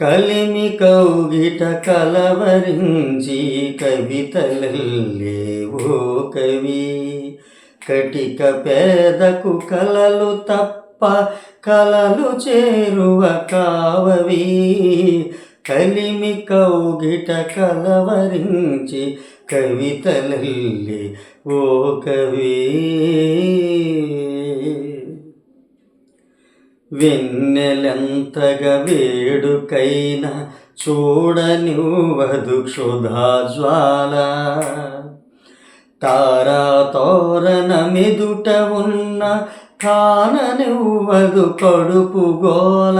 కలిమి కౌగిట కలవరించి కవితలల్లేవో కవి. కటిక పేదకు కలలు తప్ప కలలు చేరువ కావవి. కలిమి కౌగిట కలవరించి కవితలల్లే ఓ కవి. వెన్నెలంతగా వేడుకైన చూడనివ్వదు క్షుధాజ్వాల. తారా తోరణ మెదుట ఉన్న కాననివ్వదు కడుపు గోల.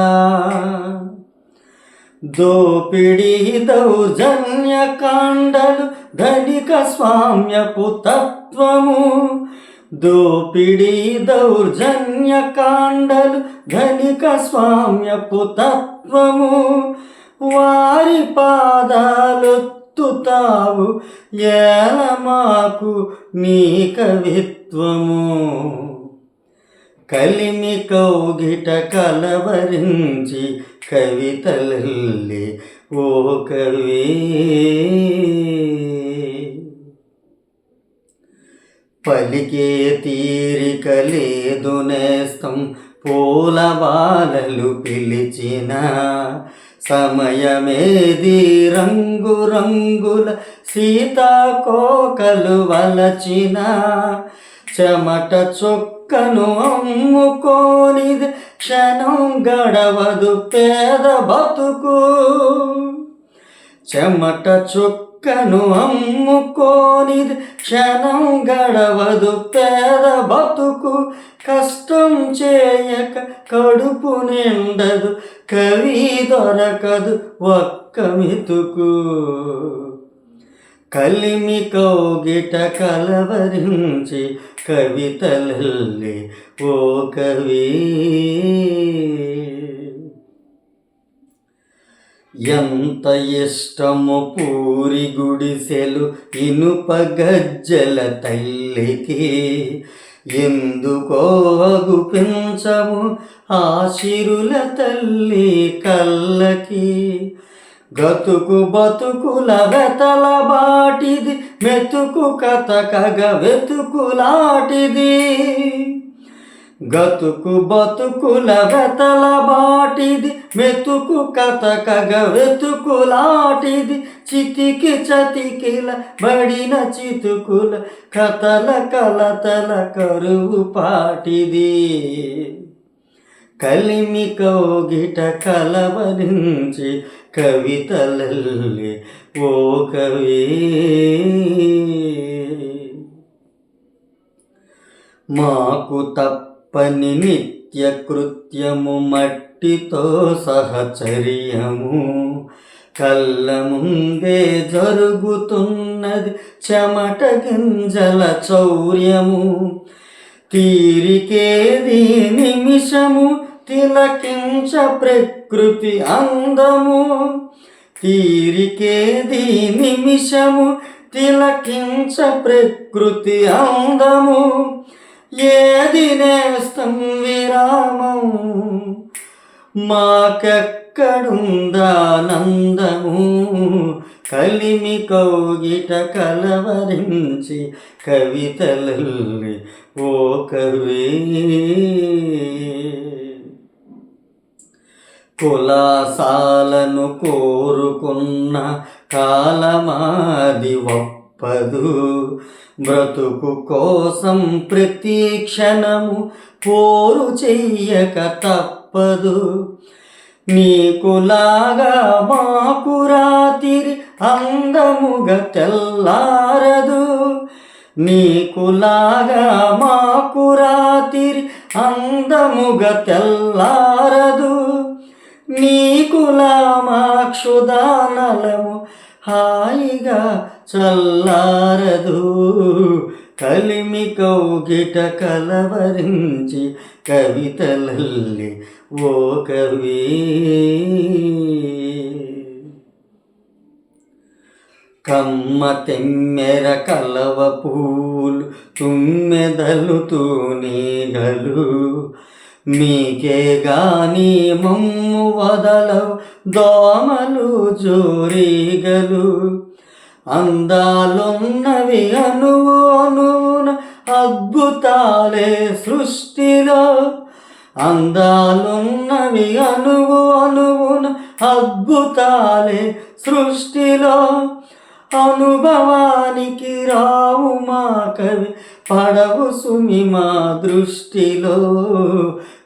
దోపిడి దౌర్జన్య కాండలు ధనిక స్వామ్యపు తత్వము దోపిడీ దౌర్జన్య కాండలు ధనిక స్వామ్యపు తత్వము వారి పాదాలొత్తుతావు ఏల మాకు నీ కవిత్వము. కలిమి కౌగిట కలవరించి కవితలల్లి ఓ కవి. పలికే తీరిక లేదు నేస్తం. పూల బాలలు పిలిచిన సమయమేది రంగు రంగుల సీతాకోకలు వలచిన చెమట చొక్కను అమ్ముకోనిది క్షణం గడవదు పేద బతుకు. చెమట కుక్కను అమ్ముకోని క్షణం గడవదు పేద బతుకు. కష్టం చేయక కడుపు నిండదు కవి దొరకదు ఒక్క మితుకు. కలిమి కౌగిట కలవరించి కవితలల్లి ఓ కవి. ఎంత ఇష్టము పూరి గుడిసెలు ఇనుప గజ్జల తల్లికి. ఎందుకో పెంచము ఆశిరుల తల్లి కళ్ళకి. గతుకు బతుకుల వెతల బాటిది మెతుకు కథకగ వెతుకులాటిది. గతుకు బతుకుల వెతల బాటిది మెతుకు కథకగ వెతుకులాటిది. చితికి చతికిల బడిన చితుకుల కథల కలతల కరువు పాటిది. కలిమి కౌగిట కలవరించి కవితలల్లి ఓ కవి. మాకు తప్ప తప్పని నిత్య కృత్యము మట్టితో సహచర్యము. కళ్ళ ముందే జరుగుతున్నది చెమట గింజల చౌర్యము. తీరికేది నిమిషము తిలకించ ప్రకృతి అందము. తీరికేది నిమిషము తిలకించ ప్రకృతి అందము. ఏది నేస్తం విరామం? మాకెక్కడుందానందము కలిమి కౌగిట కలవరించి కవితలల్లి ఓ కవి. కులాసాలను కోరుకున్న కాలమాది తప్పదు బ్రతుకు కోసం ప్రతి క్షణము పోరు చెయ్యక తప్పదు. నీకులాగా మాకు రాతిరి అందముగా తెల్లారదు. నీకులాగా మాకు రాతిరి అందముగా తెల్లారదు. నీకులా మాక్షుదానలము హాయిగా చల్లారదు. కలిమి కౌగిట కలవరించి కవితలల్లి ఓ కవి. కమ్మ తెమ్మెర కలవ పూలు తుమ్మెదలు తూనీగలు మీకే గాని మమ్ము వదలవు దోమలు జోరీగలు. అందాలున్నవి అనువు అనువున అద్భుతాలే సృష్టిలో. అందాలున్నవి అనువు అనువున అద్భుతాలే సృష్టిలో. అనుభవానికి రావు మా కవి పడవు సుమి మా దృష్టిలో.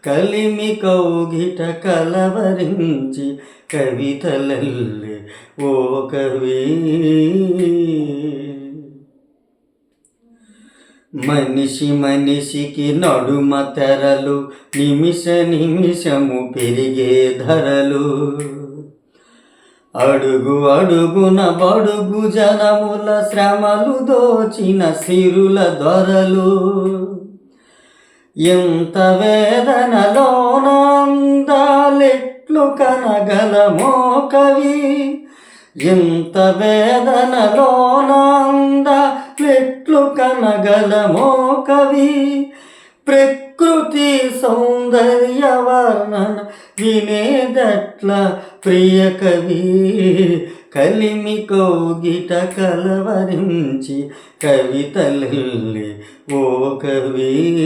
కలిమి కౌగిట కలవరించి కవితలల్లి ఓ కవి. మనిషి మనిషికి నడుమ తెరలు నిమిష నిమిషము పెరిగే ధరలు. అడుగు అడుగున బడుగు జనముల శ్రమలు దోచిన సిరుల దొరలు. ఎంత వేదనలోనందాలెట్లు కనగలమో కవి? ఎంత వేదనలోనందాలెట్లు కనగలమో కవి? ప్రకృతి సౌందర్య వర్ణన వినేదట్ల ప్రియ కవి? కలిమి కోగిట కలవరించి కవితలల్లి ఓ కవి.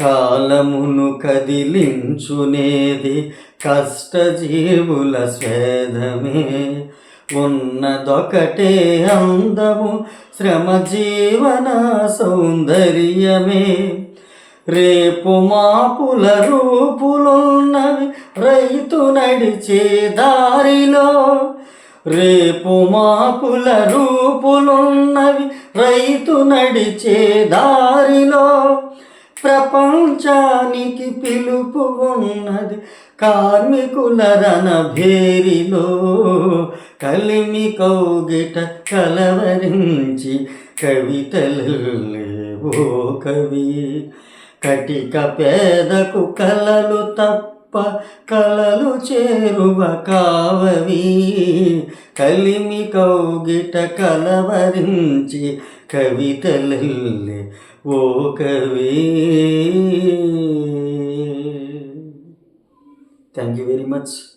కాలమును కదిలించునేది కష్టజీవుల స్వేదమే. ఉన్నదొకటే అందము శ్రమ జీవన సౌందర్యమే. రేపు మాపుల రూపులున్నవి రైతు నడిచే దారిలో. రేపు మాపుల రూపులున్నవి రైతు నడిచే దారిలో. ప్రపంచానికి పిలుపు ఉన్నది కార్మికుల రణభేరిలో. కలిమి కౌగిట కలవరించి కవితలేవో కవి. కటిక పేదకు కలలు తప్ప కలలు చేరువ కావవి. కలిమి కౌగిట కలవరించి కవితలల్లే ఓ కవి. Thank you very much